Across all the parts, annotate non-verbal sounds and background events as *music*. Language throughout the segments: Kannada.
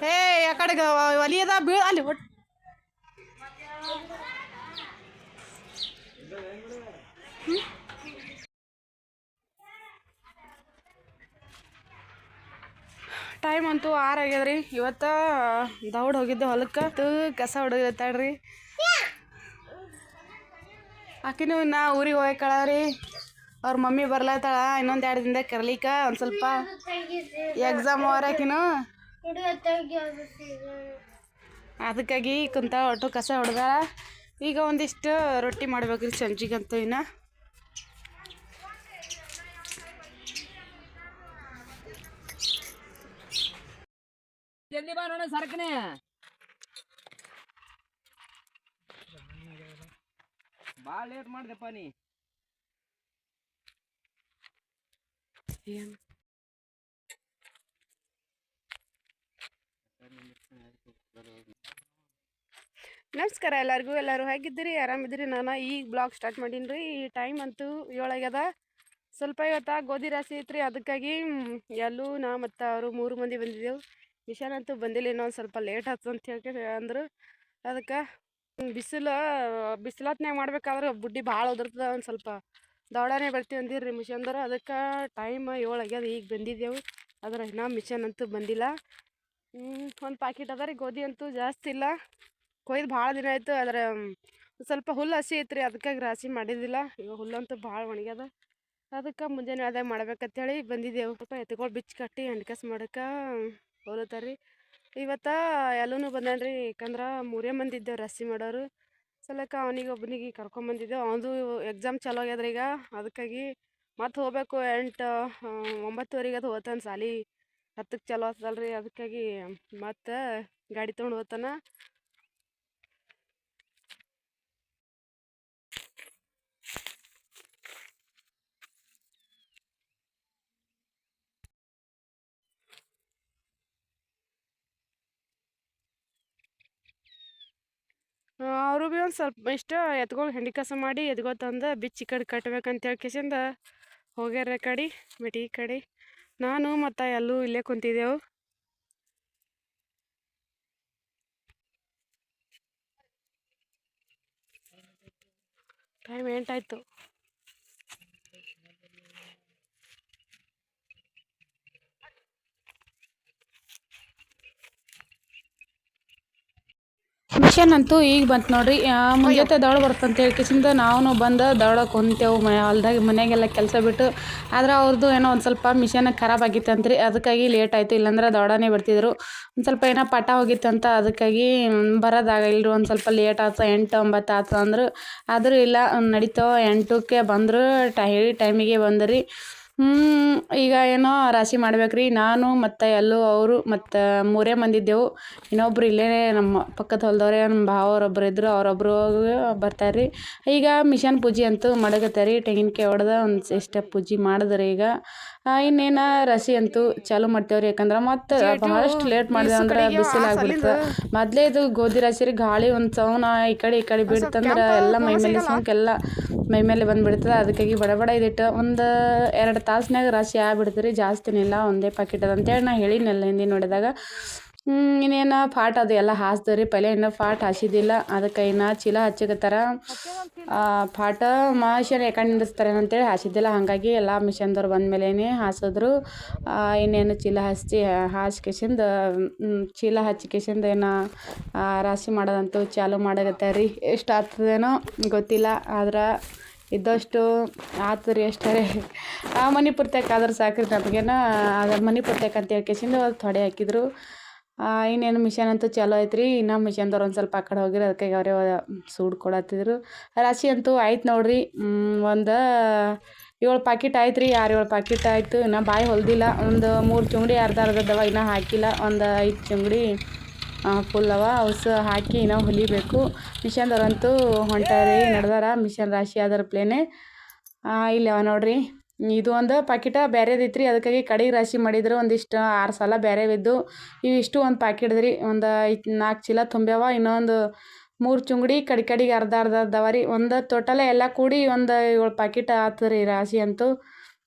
Hey! ಆ ಕಡೆಗೆ ಒಲಿಯದ ಬೀಳ ಅಲ್ಲಿ ಒಟ್ಟು ಟೈಮ್ ಅಂತೂ ಆರು ಆಗ್ಯದ್ರಿ. ಇವತ್ತು ದೌಡ್ ಹೋಗಿದ್ದೆ ಹೊಲಕ್ಕೆ. ತು ಕಸ ಹೊಡೆದಿರ್ತಾಳ್ರಿ ಆಕಿನೂ ನಾ ಊರಿಗೆ ಹೋಗ್ಕಳರಿ ಅವ್ರ ಮಮ್ಮಿ ಬರ್ಲತ್ತಾಳ ಇನ್ನೊಂದು ಎರಡು ದಿನದಾಗ ಕರ್ಲಿಕ್ಕ ಒಂದು ಸ್ವಲ್ಪ ಎಕ್ಸಾಮ್ ಅವರಾಕಿನು ಅದಕ್ಕಾಗಿ ಕುಂತ ಒಟ್ಟು ಕಸ ಹೊಡೆದಾಳ ಈಗ ಒಂದಿಷ್ಟು ರೊಟ್ಟಿ ಮಾಡ್ಬೇಕ್ರಿ ಸಂಜಿಗಂತ ಇನ್ನ. ಜಲ್ದಿ ಬಾ ನೋಡ ಸರ್ಕನೆ. ಭಾಳ ಲೇಟ್ ಮಾಡಿದೆಪ್ಪ ನೀ. ಏನು? ನಮಸ್ಕಾರ ಎಲ್ಲರಿಗೂ, ಎಲ್ಲರೂ ಹೇಗಿದ್ದೀರಿ? ಆರಾಮಿದ್ದೀರಿ? ನಾನು ಈಗ ಬ್ಲಾಗ್ ಸ್ಟಾರ್ಟ್ ಮಾಡೀನಿ ರೀ ಈ ಟೈಮ್ ಅಂತೂ ಏಳಾಗ್ಯದ. ಸ್ವಲ್ಪ ಇವತ್ತು ಗೋಧಿ ರಾಶಿ ಐತ್ರಿ. ಅದಕ್ಕಾಗಿ ಎಲ್ಲೂ ನಾ ಮತ್ತು ಅವರು ಮೂರು ಮಂದಿ ಬಂದಿದ್ದೆವು ಮಿಷನ್ ಅಂತೂ ಬಂದಿಲ್ಲ, ಇನ್ನೊಂದು ಸ್ವಲ್ಪ ಲೇಟ್ ಆಯ್ತು ಅಂತ ಹೇಳಿ ಅಂದರು. ಅದಕ್ಕೆ ಬಿಸಿಲು ಬಿಸಿಲತ್ನಾಗ ಮಾಡ್ಬೇಕಾದ್ರೆ ಬುಡ್ಡಿ ಭಾಳ ಉದುರ್ತದ. ಒಂದು ಸ್ವಲ್ಪ ದೌಡಾನೇ ಬರ್ತೀವಿ ಅಂದಿರ್ರಿ ಮಿಷನ್ದವ್ರು ಅದಕ್ಕೆ ಟೈಮ್ ಏಳು ಆಗ್ಯದ ಈಗ ಬಂದಿದ್ದೆವು ಆದ್ರೆ ಇನ್ನೂ ಮಿಷನ್ ಅಂತೂ ಬಂದಿಲ್ಲ. ಒಂದು ಪ್ಯಾಕೆಟ್ ಅದ ರೀ, ಗೋಧಿ ಅಂತೂ ಜಾಸ್ತಿ ಇಲ್ಲ. ಕೊಯ್ದು ಭಾಳ ದಿನ ಆಯಿತು, ಆದರೆ ಸ್ವಲ್ಪ ಹುಲ್ಲು ಹಸಿ ಐತ್ರಿ ಅದಕ್ಕಾಗಿ ರಾಶಿ ಮಾಡಿದ್ದಿಲ್ಲ. ಈಗ ಹುಲ್ಲಂತೂ ಭಾಳ ಒಣಗ್ಯದ. ಅದಕ್ಕೆ ಮುಂಜಾನೆ ಅದೇ ಮಾಡ್ಬೇಕಂತೇಳಿ ಬಂದಿದ್ದೆವು. ಸ್ವಲ್ಪ ಎತ್ಕೊಳ್ ಬಿಚ್ಚು ಕಟ್ಟಿ ಹೆಣ್ಕಸ್ ಮಾಡಕ್ಕೆ ಹೋಲತ್ತಾರ ರೀ. ಇವತ್ತು ಎಲ್ಲೂ ರೀ, ಯಾಕಂದ್ರೆ ಮೂರೇ ಮಂದಿ ಇದ್ದೇವೆ ರಾಶಿ ಮಾಡೋರು. ಸಲಕ ಅವನಿಗೆ ಒಬ್ಬನಿಗೆ ಕರ್ಕೊಂಬಂದಿದ್ದೆವು ಅವನದು ಎಕ್ಸಾಮ್ ಚಲೋ ಆಗ್ಯದ್ರಿ ಈಗ ಅದಕ್ಕಾಗಿ ಮತ್ತೆ ಹೋಗ್ಬೇಕು ಎಂಟು ಒಂಬತ್ತುವರೆಗೆ ಅದು ಹೋತಾನೆ ಸಾಲಿ. ಹತ್ತಕ್ಕೆ ಚಲೋ ಆಗ್ತದಲ್ರಿ. ಅದಕ್ಕಾಗಿ ಮತ್ತೆ ಗಾಡಿ ತೊಗೊಂಡು ಹೋಗ್ತಾನ. ಅವರು ಭೀ ಒಂದು ಸ್ವಲ್ಪ ಇಷ್ಟ ಎತ್ಕೊಂಡು ಹೆಂಡಿ ಕಸ ಮಾಡಿ ಎದ್ಗೋ ತಂದು ಬಿಚ್ಚಿ ಕಡೆ ಕಟ್ಬೇಕಂತ ಹೇಳಿ ಕಿಸಿಂದ ಹೋಗ್ಯಾರ ಕಡೆ ಮಿಟಿ ಕಡೆ. ನಾನು ಮತ್ತು ಎಲ್ಲೂ ಇಲ್ಲೇ ಕುಂತಿದ್ದೆವು. ಟೈಮ್ ಎಂಟಾಯ್ತು. ಮಿಷನ್ ಅಂತೂ ಈಗ ಬಂತು ನೋಡ್ರಿ. ಮುಂಜಾನೆ ಬರ್ತಂತ ಹೇಳಿ ಕಿಸಿಂದ ನಾವು ಬಂದು ದೌಡ ಹೊಂತೇವು ಮ ಹೊಲ್ದಾಗ ಮನೆಯಾಗೆಲ್ಲ ಕೆಲಸ ಬಿಟ್ಟು. ಆದ್ರೆ ಅವ್ರದ್ದು ಏನೋ ಒಂದು ಸ್ವಲ್ಪ ಮಿಷನ್ ಖರಾಬ್ ಆಗಿತ್ತಂತ್ರಿ. ಅದಕ್ಕಾಗಿ ಲೇಟ್ ಆಯಿತು. ಇಲ್ಲಾಂದ್ರೆ ದೌಡನೇ ಬರ್ತಿದ್ರು ಒಂದು ಸ್ವಲ್ಪ ಏನೋ ಪಟ ಹೋಗಿತ್ತಂತ ಅದಕ್ಕಾಗಿ ಬರೋದಾಗಿಲ್ರಿ. ಒಂದು ಸ್ವಲ್ಪ ಲೇಟ್ ಆಯ್ತು. ಎಂಟು, ಒಂಬತ್ತು ಆಯ್ತು ಅಂದ್ರೆ. ಆದರೂ ಇಲ್ಲ, ನಡೀತೋ ಎಂಟಕ್ಕೆ ಬಂದರು. ಟೈ, ಟೈಮಿಗೆ ಬಂದ್ರಿ. ಈಗ ಏನೋ ರಾಶಿ ಮಾಡ್ಬೇಕ್ರಿ. ನಾನು ಮತ್ತು ಎಲ್ಲೂ ಅವರು ಮತ್ತು ಮೂರೇ ಮಂದಿದ್ದೆವು ಇನ್ನೊಬ್ರು ಇಲ್ಲೇ ನಮ್ಮ ಪಕ್ಕದ ಹೊಲದವ್ರೆ ನಮ್ಮ ಭಾವರೊಬ್ರು ಇದ್ರು ಅವರೊಬ್ರು ಬರ್ತಾರೆ ರೀ ಈಗ ಮಿಷನ್ ಪೂಜೆ ಅಂತೂ ಮಾಡಕತ್ತಾರೆ ರೀ ತೆಂಗಿನಕಾಯಿ ಹೊಡೆದ ಒಂದು ಇಷ್ಟ ಪೂಜೆ ಮಾಡಿದ್ರಿ ಈಗ. ಇನ್ನೇನು ರಾಶಿ ಅಂತೂ ಚಾಲು ಮಾಡ್ತೇವ್ರಿ. ಯಾಕಂದ್ರೆ ಮತ್ತೆ ಬಹಳಷ್ಟು ಲೇಟ್ ಮಾಡಿದೆ ಅಂದ್ರೆ ಬಿಸಿಲು ಆಗ್ಬಿಡ್ತದೆ ಮೊದಲೇ ಇದು ಗೋಧಿ ರಾಶಿ ರೀ ಗಾಳಿ ಒಂದು ಸೌನ ಈ ಕಡೆ ಈ ಕಡೆ ಬಿಡ್ತಂದ್ರೆ ಎಲ್ಲ ಮೈ ಮೇಲೆ ಸೋಂಕೆಲ್ಲ ಎಲ್ಲ ಮೈ ಮೇಲೆ ಬಂದುಬಿಡ್ತದೆ. ಅದಕ್ಕಾಗಿ ಬಡ ಬಡ ಇದಿಟ್ಟು ಒಂದು ಎರಡು ತಾಸ್ನಾಗ ರಾಶಿ ಆಗ್ಬಿಡ್ತೀರಿ, ಜಾಸ್ತಿನಿಲ್ಲ ಒಂದೇ ಪಾಕೆಟ್ ಅದ ಅಂತೇಳಿ ನಾ ಹೇಳಿನಲ್ಲ ಹಿಂದಿ ನೋಡಿದಾಗ. ಇನ್ನೇನು ಫಾಟ್ ಅದು ಎಲ್ಲ ಹಾಸ್ದವ್ರಿ ಪೈಲೆ ಇನ್ನೂ ಫಾಟ್ ಹಾಸಿದಿಲ್ಲ, ಅದಕ್ಕೆ ಇನ್ನು ಚೀಲ ಹಚ್ಚಕತ್ತಾರ. ಫಾಟ ಮಾಷನ್ ಯಾಕಂಡು ನಿಂದಿಸ್ತಾರೆ ಅಂತೇಳಿ ಹಾಸಿದ್ದಿಲ್ಲ, ಹಾಗಾಗಿ ಎಲ್ಲ ಮಿಷನ್ದವ್ರು ಬಂದಮೇಲೆ ಹಾಸಿದ್ರು. ಇನ್ನೇನು ಚೀಲ ಹಚ್ಚಿ ಹಾಸ್ಕೇಶಿಂದ ಚೀಲ ಹಚ್ಚಿಕೇಶಿಂದ ಏನು ರಾಶಿ ಮಾಡೋದಂತೂ ಚಾಲು ಮಾಡಕತ್ತಾರ. ರೀ ಎಷ್ಟು ಆಗ್ತದೇನೋ ಗೊತ್ತಿಲ್ಲ, ಆದ್ರೆ ಇದ್ದಷ್ಟು ಆತು ರೀ ಅಷ್ಟೇ. ಆ ಮನೆ ಪುರ್ತಕ್ಕೆ ಆದ್ರೆ ಸಾಕ್ರಿ ನಮಗೇನ. ಅದ್ರ ಮನೆ ಪುರ್ತಕ್ಕೆ ಅಂತ ಹೇಳ್ಕೇಸಿಂದ ಥೊಡೆ ಹಾಕಿದ್ರು. ಇನ್ನೇನು ಮಿಷನ್ ಅಂತೂ ಚಲೋ ಐತ್ರಿ ಇನ್ನು ಮಿಷನ್ದವ್ರು ಒಂದು ಸ್ವಲ್ಪ ಆ ಕಡೆ ಹೋಗಿರಿ ಅದಕ್ಕೆ ಅವರೇ ಸೂಡ್ ಕೊಡತ್ತಿದ್ರು ರಾಶಿ ಅಂತೂ ಆಯ್ತು ನೋಡ್ರಿ. ಒಂದು ಏಳು ಪಾಕಿಟ್ ಆಯ್ತು ರೀ ಆರು ಏಳು ಪಾಕಿಟ್ ಆಯಿತು. ಇನ್ನೂ ಬಾಯಿ ಹೊಲ್ದಿಲ್ಲ. ಒಂದು ಮೂರು ಚುಂಗಡಿ ಅರ್ಧ ಅರ್ಧ ದವ ಇನ್ನೂ ಹಾಕಿಲ್ಲ. ಒಂದು ಐದು ಚುಂಗಡಿ ಫುಲ್ ಅವ. ಅವಸ ಹಾಕಿ ನಾವು ಹೊಲಿಬೇಕು. ಮಿಷನ್ದವ್ರಂತೂ ಹೊಂಟಾರಿ ನಡೆದಾರ ಮಿಷನ್ ರಾಶಿ ಆದರ ಪ್ಲೇನೆ ಇಲ್ಲಿ ಅವ ನೋಡ್ರಿ. ಇದು ಒಂದು ಪಾಕಿಟ ಬೇರೆದೈತ್ರಿ ಅದಕ್ಕಾಗಿ ಕಡೆಗೆ ರಾಶಿ ಮಾಡಿದ್ರು ಒಂದಿಷ್ಟು ಆರು ಸಲ ಬೇರೆ ಬಿದ್ದು ಇವಿಷ್ಟು ಒಂದು ಪ್ಯಾಕೆಟ್ದ್ರಿ ಒಂದು ನಾಲ್ಕು ಚೀಲ ತುಂಬ್ಯಾವ. ಇನ್ನೊಂದು ಮೂರು ಚುಂಗಡಿ ಕಡೆ ಕಡೆಗೆ ಅರ್ಧ ಅರ್ಧ ಅರ್ಧವ ರೀ. ಒಂದು ಟೋಟಲ ಎಲ್ಲ ಕೂಡಿ ಒಂದು ಏಳು ಪ್ಯಾಕೆಟ್ ಆತು ರೀ ರಾಶಿ ಅಂತೂ.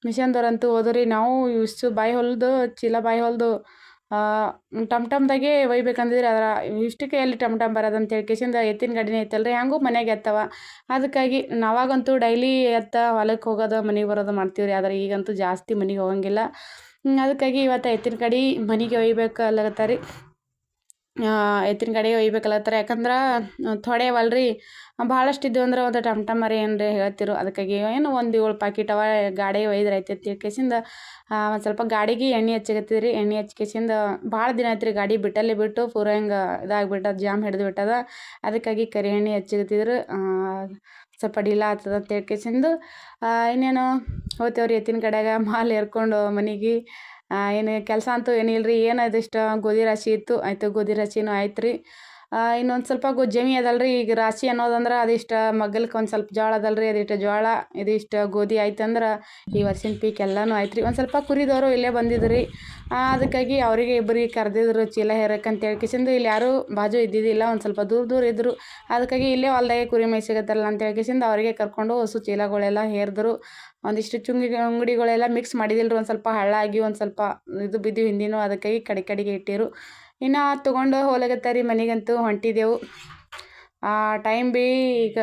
ಮಿಷನ್ದವ್ರಂತೂ ಹೋದ್ರಿ ನಾವು ಇಷ್ಟು ಬಾಯಿ ಹೊಲ್ದು, ಚೀಲ ಬಾಯಿ ಹೊಲ್ದು ಟಮ್ ಟಮ್ದಾಗೆ ಒಯ್ಬೇಕಂದಿದ್ರೆ ಅದರ ಇಷ್ಟಕ್ಕೆ ಎಲ್ಲಿ ಟಮ್ ಟಮ್ ಬರೋದಂತ ಹೇಳಿ ಕೇಸಿಂದ ಎತ್ತಿನ ಗಾಡಿನೇ ಐತಲ್ರಿ, ಹಂಗೂ ಮನೆಗೆ ಎತ್ತವ. ಅದಕ್ಕಾಗಿ ನಾವಾಗಂತೂ ಡೈಲಿ ಎತ್ತ ಹೊಲಕ್ಕೆ ಹೋಗೋದು, ಮನೆಗೆ ಬರೋದು ಮಾಡ್ತೀವಿ ರೀ ಆದರೆ ಈಗಂತೂ ಜಾಸ್ತಿ ಮನೆಗೆ ಹೋಗಂಗಿಲ್ಲ. ಅದಕ್ಕಾಗಿ ಇವತ್ತು ಎತ್ತಿನ ಗಾಡಿ ಮನೆಗೆ ಒಯ್ಬೇಕು ಎತ್ತಿನ ಗಾಡಿ ಒಯ್ಬೇಕಲ್ಲತ್ತಾರ ಯಾಕಂದ್ರೆ ಥೊಡೆವಲ್ರಿ ಭಾಳಷ್ಟು ಇದ್ದೇವೆ ಅಂದ್ರೆ ಒಂದು ಟಮ್ ಟಮ್ ಏನು ರೀ ಹೇಳ್ತಿರು. ಅದಕ್ಕಾಗಿ ಏನು ಒಂದು ಏಳು ಪಾಕಿಟ್ ಅವ ಗಾಡಿ ಒಯ್ದ್ರೆ ಐತೆ ಕೇಸಿಂದ ಒಂದು ಸ್ವಲ್ಪ ಗಾಡಿಗೆ ಎಣ್ಣೆ ಹಚ್ಚಕತ್ತಿದ್ರಿ. ರೀ ಎಣ್ಣೆ ಹಚ್ಕೇಸಿಂದ ಭಾಳ ದಿನ ಆಯ್ತು ರೀ ಗಾಡಿ ಬಿಟ್ಟಲ್ಲಿ ಬಿಟ್ಟು ಪೂರ ಹಿಂಗೆ ಇದಾಗ್ಬಿಟ್ಟದ, ಜಾಮ್ ಹಿಡಿದು ಬಿಟ್ಟದ ಅದಕ್ಕಾಗಿ ಕರಿ ಎಣ್ಣೆ ಹಚ್ಚಿಗತ್ತಿದ್ರು ಸ್ವಲ್ಪ ಡಿಲ ಆಗ್ತದ ಅಂತ ಹೇಳ್ಕೇಸಿಂದು ಇನ್ನೇನು, ಹೋಗ್ತೇವ್ರಿ ಎತ್ತಿನ ಕಡೆಗೆ. ಮಾಲ್ ಏರ್ಕೊಂಡು ಮನೆಗೆ. ಏನು ಕೆಲಸ ಅಂತೂ ಏನಿಲ್ಲ ರೀ ಏನು ಅದಿಷ್ಟು, ಗೋಧಿ ರಾಶಿ ಇತ್ತು, ಆಯಿತು ಗೋಧಿ ರಾಶಿನೂ ಆಯ್ತು ರೀ ಇನ್ನೊಂದು ಸ್ವಲ್ಪ ಜಮಿ ಅದಲ್ಲ ರೀ ಈಗ ರಾಶಿ ಅನ್ನೋದಂದ್ರೆ ಅದಿಷ್ಟ ಮಗ್ಗಲ್ಗೆ ಒಂದು ಸ್ವಲ್ಪ ಜೋಳ ಅದಲ್ರಿ. ಅದಿಷ್ಟು ಜೋಳ ಇದಿಷ್ಟು ಗೋಧಿ ಆಯ್ತಂದ್ರೆ ಈ ವರ್ಷಿನ ಪೀಕ್ ಎಲ್ಲನೂ ಆಯ್ತು ರೀ ಒಂದು ಸ್ವಲ್ಪ ಕುರಿದವರು ಇಲ್ಲೇ ಬಂದಿದ್ರಿ. ಅದಕ್ಕಾಗಿ ಅವರಿಗೆ ಇಬ್ಬರಿಗೆ ಕರೆದಿದ್ರು ಚೀಲ ಹೇರಕ್ಕಂತ ಹೇಳ್ಕೇಸಿಂದು ಇಲ್ಲಿ ಯಾರು ಬಾಜು ಇದ್ದಿದ್ದಿಲ್ಲ. ಒಂದು ಸ್ವಲ್ಪ ದೂರ ದೂರ ಇದ್ದರು ಅದಕ್ಕಾಗಿ ಇಲ್ಲೇ ಹೊಲ್ದಾಗೆ ಕುರಿ ಮೇಯ್ಸಿಗತ್ತಾರಲ್ಲ ಅಂತ ಹೇಳ್ಕೇಸಿಂದು ಅವರಿಗೆ ಕರ್ಕೊಂಡು ಹೊಸ ಚೀಲಗಳೆಲ್ಲ ಹೇರಿದ್ರು. ಒಂದಿಷ್ಟು ಚುಂಗಿ, ಅಂಗಡಿಗಳೆಲ್ಲ ಮಿಕ್ಸ್ ಮಾಡಿದಿಲ್ಲರು ಒಂದು ಸ್ವಲ್ಪ ಹಳ್ಳ ಆಗಿ ಒಂದು ಸ್ವಲ್ಪ ಇದು ಬಿದ್ದು ಹಿಂದಿನೂ ಅದಕ್ಕಾಗಿ ಕಡೆ ಕಡೆಗೆ ಇಟ್ಟಿರು. ಇನ್ನು ತೊಗೊಂಡು ಹೋಲಾಗತ್ತಾರಿ ಮನೆಗಂತೂ ಹೊಂಟಿದೆವು. ಟೈಮ್ ಬಿ ಈಗ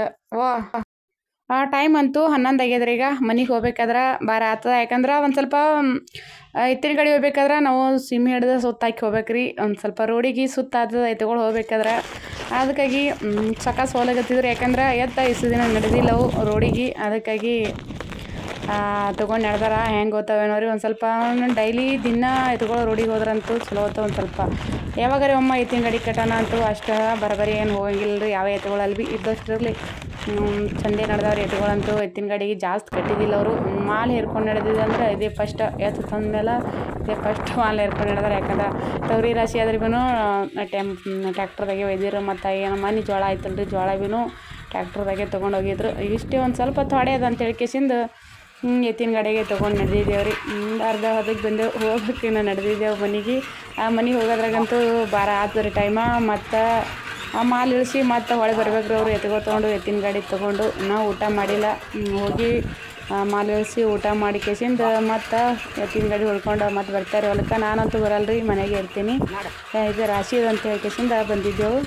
ಆ ಟೈಮ್ ಅಂತೂ ಹನ್ನೊಂದು ಆಗ್ಯದ್ರಿ ಈಗ ಮನೆಗೆ ಹೋಗ್ಬೇಕಾದ್ರೆ ಭಾರ ಆಗ್ತದ ಯಾಕಂದ್ರೆ ಒಂದು ಸ್ವಲ್ಪ ಇತ್ತಿರ ಗಡಿ ಹೋಗ್ಬೇಕಾದ್ರೆ ನಾವು ಸಿಮಿ ಹಿಡ್ದು ಸುತ್ತಾಕಿ ಹೋಗ್ಬೇಕ್ರಿ. ಒಂದು ಸ್ವಲ್ಪ ರೋಡಿಗೆ ಸುತ್ತ ಆಗ್ತದ ಹೋಗ್ಬೇಕಾದ್ರೆ. ಅದಕ್ಕಾಗಿ ಸಕಾಸ್ ಹೋಲಾಗತ್ತಿದ್ರು. ಯಾಕಂದ್ರೆ ಎತ್ತ ಇಷ್ಟು ದಿನ ನಡೆದಿಲ್ಲವು ರೋಡಿಗೆ ಅದಕ್ಕಾಗಿ ತೊಗೊಂಡು ನಡೆದಾರ ಹೆಂಗೆ ಓದ್ತಾವೇನೋ ರೀ, ಒಂದು ಸ್ವಲ್ಪ ಡೈಲಿ ದಿನ ಎತ್ಕೊಳ್ಳೋ ರೋಡಿಗೆ ಹೋದ್ರಂತೂ ಚಲೋ ಹೊತ್ತು ಒಂದು ಸ್ವಲ್ಪ. ಯಾವಾಗಾರ ಒಮ್ಮ ಎತ್ತಿನ ಗಾಡಿ ಕಟ್ಟೋಣ ಅಂತೂ ಅಷ್ಟು ಬರಬರಿ ಏನು ಹೋಗಂಗಿಲ್ಲ ರೀ, ಯಾವ ಎತ್ತುಗಳಲ್ಲಿ ಭೀ ಇದ್ದಷ್ಟಿರಲಿ. ಚಂದೆ ನಡೆದವ್ರು ಎತ್ತುಗಳಂತೂ ಎತ್ತಿನ ಗಾಡಿಗೆ ಜಾಸ್ತಿ ಕಟ್ಟಿದ್ದಿಲ್ಲ ಅವರು. ಮಾಲ್ ಹೇರ್ಕೊಂಡು ನಡೆದಿದೆ ಅಂದ್ರೆ ಇದೇ ಫಸ್ಟ್ ಎತ್ತು ತಂದಮೇಲೆ ಇದೇ ಫಸ್ಟ್ ಮಾಲ್ ಹೇರ್ಕೊಂಡು ನಡೆದಾರೆ. ಯಾಕಂದ್ರೆ ತೊಗರಿ ರಾಶಿ ಆದ್ರೆ ಭೀ ಟೆಮ್ ಟ್ಯಾಕ್ಟ್ರದಾಗೆ ಒಯ್ದಿರು ಮತ್ತು ಏನು ಮನೆ ಜೋಳ ಆಯ್ತಲ್ಲ ರೀ ಜೋಳ ಟ್ಯಾಕ್ಟ್ರದಾಗೆ ತೊಗೊಂಡು ಹೋಗಿದ್ರು. ಇಷ್ಟೇ ಒಂದು ಸ್ವಲ್ಪ ಥೊಡೆ ಅದಂತ ಹೇಳ್ಕೇಸಿಂದು ಎತ್ತಿನ ಗಾಡಿಗೆ ತೊಗೊಂಡು ನಡೆದಿದ್ದೇವೆ ರೀ ಅರ್ಧ ಹೊತ್ತಿಗೆ ಬಂದೆವು ಹೋಗ್ಬೇಕು ಇನ್ನು ನಡೆದಿದ್ದೆವು ಮನೆಗೆ. ಆ ಮನೆಗೆ ಹೋಗೋದ್ರಾಗಂತೂ ಭಾರ ಆತು ರೀ ಟೈಮ ಮತ್ತು ಆ ಮಾಲ್ ಇಳಿಸಿ ಮತ್ತು ಹೊಳೆ ಬರ್ಬೇಕು ರೀ ಅವ್ರು. ಎತ್ಕೊ ತೊಗೊಂಡು ಎತ್ತಿನ ಗಾಡಿ ತೊಗೊಂಡು ನಾವು ಊಟ ಮಾಡಿಲ್ಲ. ಹೋಗಿ ಮಾಲು ಇಳಿಸಿ ಊಟ ಮಾಡಿ ಕೇಸಿಂದ ಮತ್ತು ಎತ್ತಿನ ಗಾಡಿ ಉಳ್ಕೊಂಡು ಮತ್ತೆ ಬರ್ತಾರೆ. ಹೊಲಕ್ಕೆ ನಾನಂತೂ ಬರಲ್ಲ ರೀ ಮನೆಗೆ ಇರ್ತೀನಿ. ಇದು ರಾಶಿ ಅಂತ ಹೇಳಿ ಕೇಸಿಂದ ಬಂದಿದ್ದೆವು.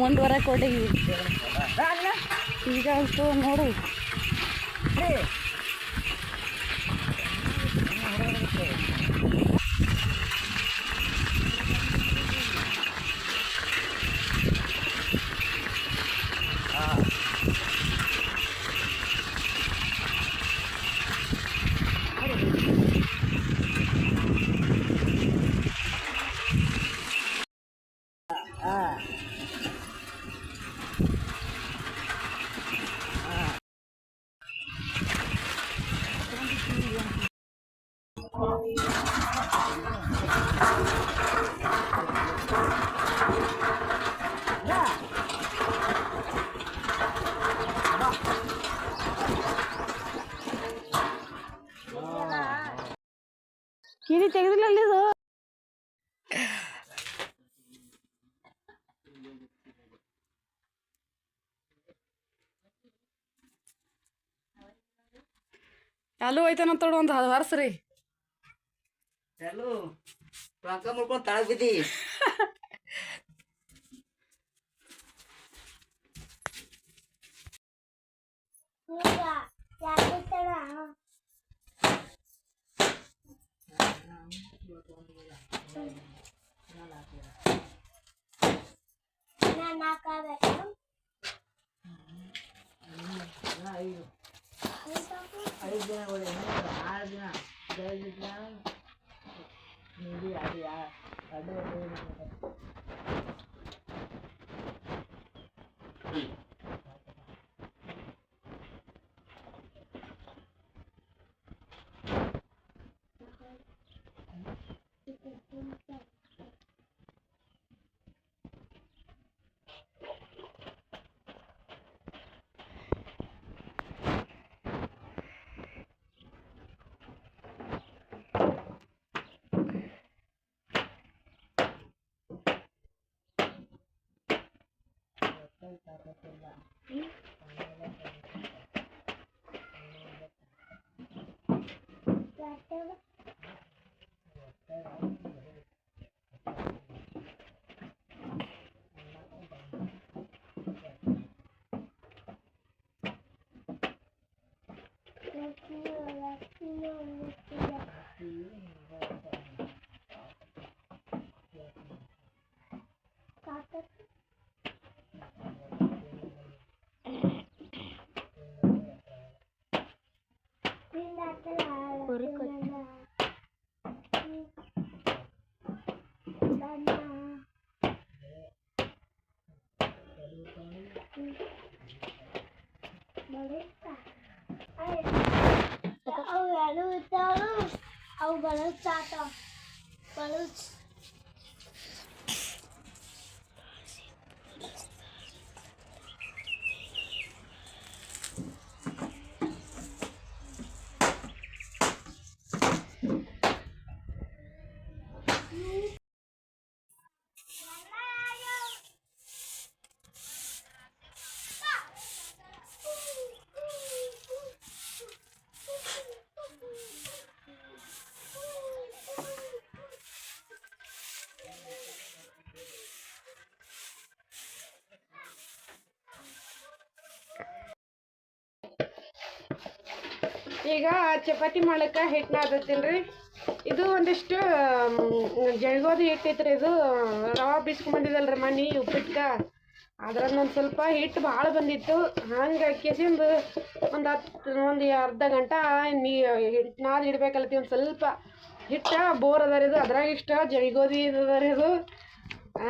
ಮುಂದುವರ ಕೊಡಿ ಈಗ ಅಂತೂ ನೋಡು ಕಿರಿ ತೆಗೆದಿಲ್ಲ ಅಲ್ಲಿ ಇದು ಅಲ್ಲೂ ಐತನ ತೊಡು ಒಂದು ವರ್ಷ ರೀ. ಚಾಲು ಟೊಂಕ ಮುಡ್ಕೊಂಡು ತಳಗ್ ಬಿದ್ದಿ *laughs* ಐದು ಐದು ದಿನ ಒಳ್ಳೆ ಆರು ದಿನ ಐದು ದಿನ ನೀಡಿ ಅದು ಯಾ ಅದು ಅವು ಎರಡು ಇರ್ತಾವು ಅವು ಬಳಸ್ತಾತ ಈಗ ಚಪಾತಿ ಮಾಡಕ್ಕೆ ಹಿಟ್ಟು ನಾದತ್ತೀನಿ ಇದು ಒಂದಿಷ್ಟು ಜಳಗೋದು ಹಿಟ್ಟು ಐತ್ರಿ ಇದು. ರವಾ ರೀ ಮನೆ ಉಪ್ಪಿಟ್ಕ. ಅದ್ರಾಗ ಒಂದು ಸ್ವಲ್ಪ ಹಿಟ್ಟು ಭಾಳ ಬಂದಿತ್ತು. ಹಂಗೆ ಕೆಸಿಂದು ಒಂದು ಹತ್ತು, ಒಂದು ಅರ್ಧ ಗಂಟೆ ನೀ ಹಿಟ್ಟು ನಾದಿ ಇಡ್ಬೇಕಲ್ತಿ ಒಂದು ಸ್ವಲ್ಪ. ಹಿಟ್ಟು ಬೋರ್ ಅದ ರೀ ಇದು. ಅದ್ರಾಗ ಇಷ್ಟ ರೀ ಇದು.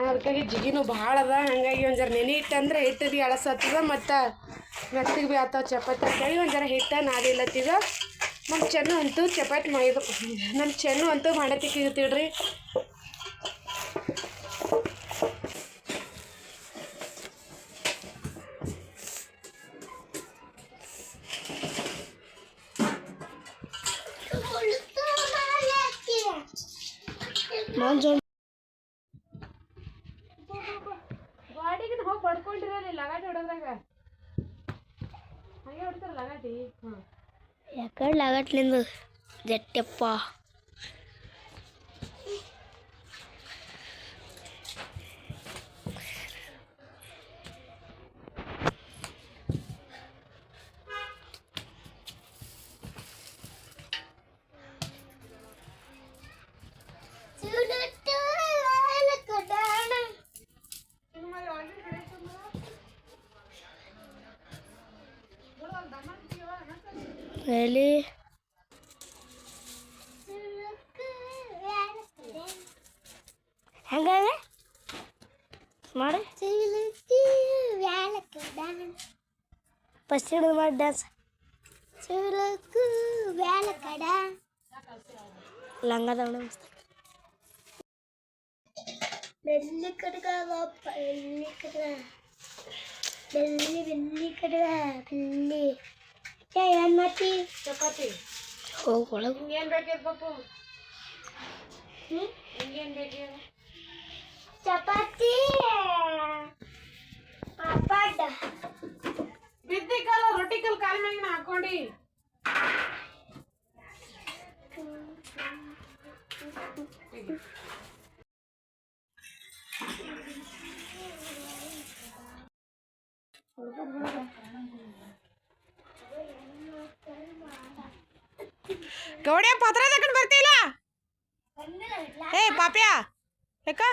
ಅದಕ್ಕಾಗಿ ಜಿಗಿನೂ ಭಾಳ ಅದ. ಹಂಗಾಗಿ ಒಂದು ಜರ ನೆನೆ ಇಟ್ಟಂದ್ರೆ ಹಿಟ್ಟು ಭೀ ಅಳಸತ್ತದ ಮತ್ತು ಮೆತ್ತಗೆ ಭೀ ಆತಾವ ಚಪಾತಿ. ಅಂತೇಳಿ ಒಂದು ಜರ ಹಿಟ್ಟು ನಾದಿಲ್ಲತ್ತಿದ ನಮ್ಮ ಚೆನ್ನು ಅಂತೂ ಚಪಾತಿ ಮಾಡಿದು ನಮ್ಮ ಚೆನ್ನು ಅಂತೂ ಮಾಡತ್ತಿಕ್ಕಿರ್ತೀಳ್ರಿ ಗಾಡಿಗೆ ఎక్కడ లాగట్లేదు. జట్టెప్ప ಲಾಗಟ್ಲಿಂದು ಜಟ್ಟಪ್ಪ ಎಲ್ಲಿ ಹೆಂಗ ಮಾಡಿ ಫಸ್ಟ್ ಹಿಡಿದು ಮಾಡಿ ಡ್ಯಾನ್ಸ್ ಲಂಗ ತಗೊಂಡು ಬೆಳ್ಳಿ ಕಡ್ಗ ಬೆಳ್ಳಿ ಕಡ್ಗ ಬೆಳ್ಳಿ ಬೆಳ್ಳಿ ಕಡ್ಗ ಬೆಳ್ಳಿ ಏ ಏನ್ ಮಾಡ್ತಿ? ಚಪಾತಿ. ಹೋಗಿ ಒಳಗೆ. ಬೇಕಿತ್ತು ಪಪ್ಪು? ಹಿಂಗೇನು ಬೇಕು ಚಪಾತಿ. ಪಾಪಡ್. ಬಿದ್ದಿ ಕಾಲ ರೊಟ್ಟಿ ಕಲ್ ಕಾಲ ಮ್ಯಾಗಿನ ಹಾಕ್ಕೊಂಡು ಗೌಡ್ಯ कवड्या पात्रा दाखल भरतीला. हे पाप्या. हे का?